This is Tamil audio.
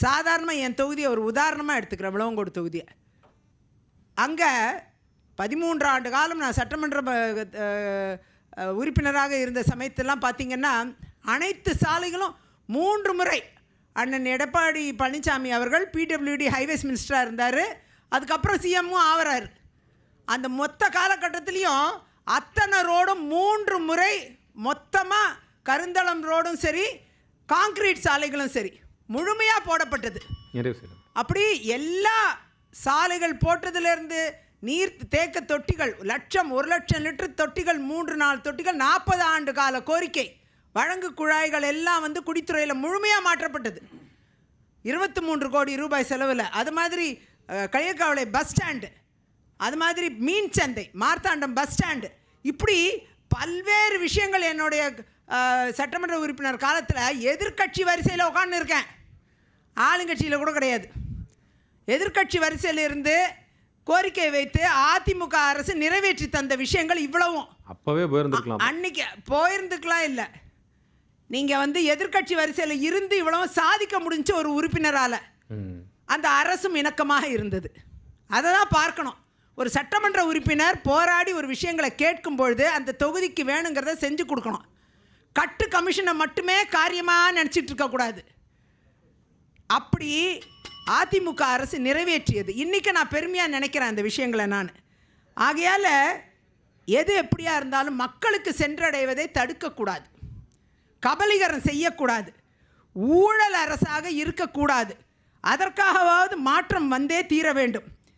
சாதாரணமாக என் தொகுதியை ஒரு உதாரணமாக எடுத்துக்கிறேன் விளவங்கோடு தொகுதியை. அங்கே பதிமூன்று ஆண்டு காலம் நான் சட்டமன்ற உறுப்பினராக இருந்த சமயத்தெல்லாம் பார்த்திங்கன்னா அனைத்து சாலைகளும் மூன்று முறை அண்ணன் எடப்பாடி பழனிசாமி அவர்கள் பிடபிள்யூடி ஹைவேஸ் மினிஸ்டராக இருந்தார். அதுக்கப்புறம் சிஎம்மும் ஆவறாரு. அந்த மொத்த காலகட்டத்திலையும் அத்தனை ரோடும் மூன்று முறை மொத்தமாக கருந்தளம் ரோடும் சரி காங்கிரீட் சாலைகளும் சரி. முழுமையாக போடப்பட்டது. அப்படி எல்லா சாலைகள் போட்டதிலிருந்து நீர் தேக்க தொட்டிகள் லட்சம் ஒரு லட்சம் லிட்டர் தொட்டிகள் மூன்று நாலு தொட்டிகள் நாற்பது ஆண்டு கால கோரிக்கை. வழங்கு குழாய்கள் எல்லாம் வந்து குடித்துறையில் முழுமையாக மாற்றப்பட்டது. இருபத்தி மூன்று கோடி ரூபாய் செலவில். அது மாதிரி களியக்காவளை பஸ் ஸ்டாண்டு. அது மாதிரி மீன் சந்தை மார்த்தாண்டம் பஸ் ஸ்டாண்டு. இப்படி பல்வேறு விஷயங்கள் என்னுடைய சட்டமன்ற உறுப்பினர் காலத்தில் எதிர்க்கட்சி வரிசையில் உட்கார்ந்து இருக்கேன். ஆளுங்கட்சியில் கூட கிடையாது. எதிர்க்கட்சி வரிசையில் இருந்து கோரிக்கை வைத்து அதிமுக அரசு நிறைவேற்றி தந்த விஷயங்கள் இவ்வளவும். அப்பவே போயிருந்துருக்கலாம். அன்னைக்கு போயிருந்துக்கலாம் இல்லை. நீங்கள் வந்து எதிர்க்கட்சி வரிசையில் இருந்து இவ்வளவு சாதிக்க முடிஞ்ச ஒரு உறுப்பினரால் அந்த அரசும் இணக்கமாக இருந்தது. அதை தான் பார்க்கணும். ஒரு சட்டமன்ற உறுப்பினர் போராடி ஒரு விஷயங்களை கேட்கும் பொழுது அந்த தொகுதிக்கு வேணுங்கிறத செஞ்சு கொடுக்கணும். கட்டு கமிஷனை மட்டுமே காரியமாக நினச்சிட்டு இருக்கக்கூடாது அப்படி அதிமுக அரசு நிறைவேற்றியது. இன்றைக்கி நான் பெருமையாக நினைக்கிறேன் அந்த விஷயங்களை நான். ஆகையால் எது எப்படியாக இருந்தாலும் மக்களுக்கு சென்றடைவதை தடுக்கக்கூடாது. கபலீகரம் செய்யக்கூடாது. ஊழல் அரசாக இருக்கக்கூடாது. அதற்காகவாவது மாற்றம் வந்தே தீர வேண்டும்.